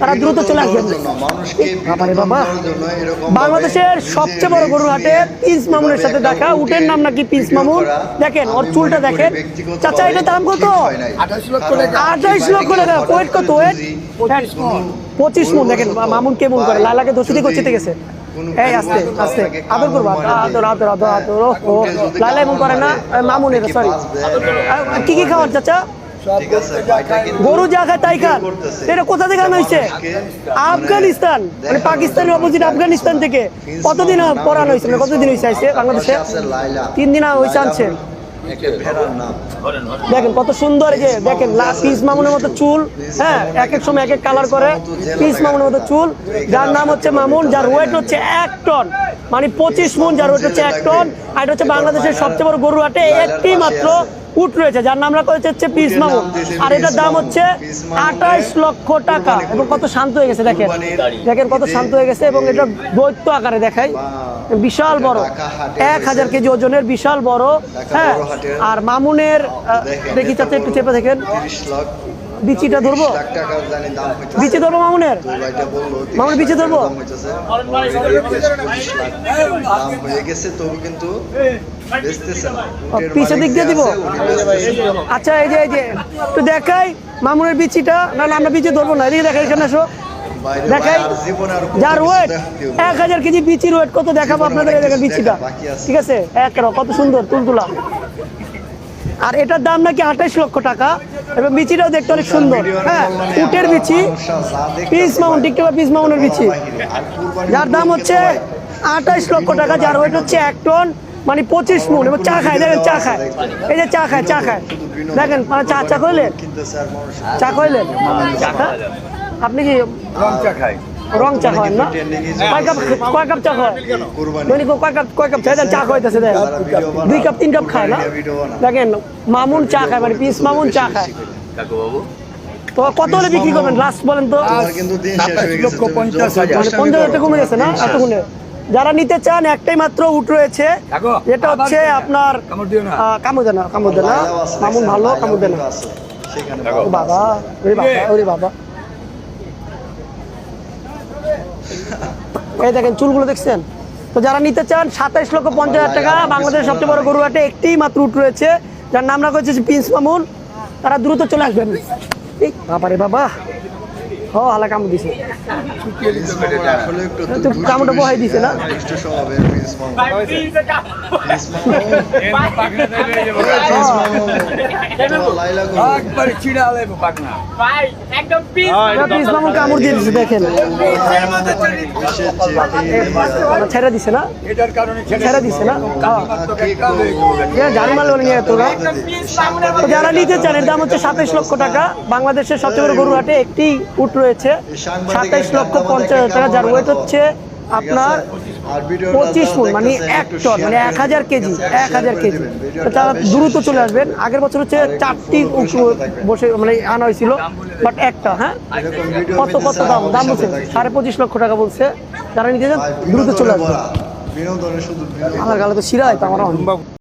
তারা দ্রুত চলে আসবেন বাবারে বাবা বাংলাদেশের সবচেয়ে বড় গরুর হাটে পিস মামুনের সাথে দেখা। উটের নাম নাকি পিস মামুন? দেখেন ওর চুলটা দেখেন। চাচা এটা দাম কত? আঠাইশ লক্ষ টাকা। ওয়েট কত? ওয়েট পঁচিশ মন। দেখেন মামুন কেমন করে? লালাকে দোষী করতে গেছে। এই আস্তে আস্তে। আদর করব আদর আদর আদর আদর। ও ও লালা এমন করে না? মামুন এটা সরি কি কি খাওয়ার চাচা? গরু যা খায় তাই খান এটা কোথা থেকে আনা হয়েছে? আফগানিস্তান। মানে পাকিস্তানের অপোজিট আফগানিস্তান থেকে। কতদিন পরানো হয়েছে? মানে কতদিন হয়েছে আইসে বাংলাদেশে? তিন দিন হয়েছে আনছেন দেখেন কত সুন্দর এই যে দেখেন লা- পিস মামুনের মতো চুল হ্যাঁ এক এক সময় এক এক কালার করে। পিস মামুনের মতো চুল যার নাম হচ্ছে মামুন যার ওয়েট হচ্ছে এক টন। মানে পঁচিশ মন যার ওয়েট হচ্ছে এক টন। আর এটা হচ্ছে বাংলাদেশের সবচেয়ে বড় গরু হাটে একটি মাত্র উট রয়েছে যার নাম রাখা হয়েছে হচ্ছে পিস মামুন আর এটার দাম হচ্ছে আঠাইশ লক্ষ টাকা। এবং কত শান্ত হয়ে গেছে দেখেন। দেখেন কত শান্ত হয়ে গেছে এবং এটা দৈত্য আকারে দেখাই। বিশাল বড়। এক হাজার কেজি ওজনের বিশাল বড়। হ্যাঁ আর মামুনের দেখি চাচ্ছে একটু চেপে দেখেন। বিচিটা ধরবো? বিচি ধরবো মামুনের? মামুনের বিচি ধরবো? পিছের দিক দিয়ে দিব? আচ্ছা এই যে এই যে একটু দেখাই মামুনের বিচিটা না না আমরা বিচি ধরবো না। এদিকে দেখাই এখানে আসো। দেখাই। যার ওয়েট এক হাজার কেজি বিচির ওয়েট কত দেখাবো আপনাদের? এই দেখেন বিচিটা। ঠিক আছে? এক কত সুন্দর তুলতুলা। আর এটার দাম নাকি আঠাইশ লক্ষ টাকা। এবং বিচিটাও দেখতে অনেক সুন্দর। হ্যাঁ উটের বিচি পিস মাউন্ট টিকটক পিস মাউন্টের বিচি যার দাম হচ্ছে আঠাইশ লক্ষ টাকা যার ওয়েট হচ্ছে এক টন মানে পঁচিশ মন। এবং চা খায় দেখেন চা খায়। এই যে চা খায় চা খায়। দেখেন মানে চা চা কইলেন চা কইলেন চা খা? আপনি কি রং চা খান না? কয় কাপ কয় কাপ চা খায় দৈনিক কয় কাপ কয় কাপ চা চা খাইতেছে দেখ দুই কাপ তিন কাপ খায় না? দেখেন মামুন চা খায় মানে পিস মামুন চা খায়। তো কত হলে বিক্রি করবেন? লাস্ট বলেন তো। হয়ে মানে পঞ্চাশ হাজার কমে গেছে না? এতক্ষণে। যারা নিতে চান একটাই মাত্র উট রয়েছে। এটা হচ্ছে আপনার আহ, কামড় দেনা কামড় দেনা লাইলাও আছে, মামুন ভালো লাইলাও কামড় দেনা আছে। সেখানে ও বাবা ওরে বাবা ওরে বাবা। এই দেখেন চুলগুলো দেখছেন? তো যারা নিতে চান, সাতাইশ লক্ষ পঞ্চাশ হাজার টাকা, বাংলাদেশের সবচেয়ে বড় গরু হাটে একটি মাত্র উট রয়েছে। যার নাম রাখা হচ্ছে প্রিন্স মামুন। তারা দ্রুত চলে আসবেন। বাবা রে বাবা। ও হালা কামড় দিছে। কামড়টা বহাই দিছে না? কামড় দিয়ে দিছে দেখেন। ছেড়ে দিছে না? এটার ছেড়ে দিছে না? হ্যাঁ। কে করব? এ জানমাল বলে নিয়ে তোরা যারা নিতে চান এর দাম হচ্ছে সাতাইশ লক্ষ টাকা। বাংলাদেশের সবচেয়ে বড় গরু হাটে একটি উট রয়েছে। সাতাইশ লক্ষ পঞ্চাশ হাজার টাকা যার ওয়েট হচ্ছে আপনার পঁচিশ ফুট মানে এক টন মানে এক হাজার কেজি, এক হাজার কেজি। তারা দ্রুত চলে আসবেন। আগের বছর হচ্ছে চারটি বসে মানে আনা হয়েছিল বাট একটা হ্যাঁ? কত কত দাম? দাম বলছে সাড়ে পঁচিশ লক্ষ টাকা বলছে। যারা নিতে দ্রুত চলে আসবেন। আমার গালে তো শিরা হয়, তো আমার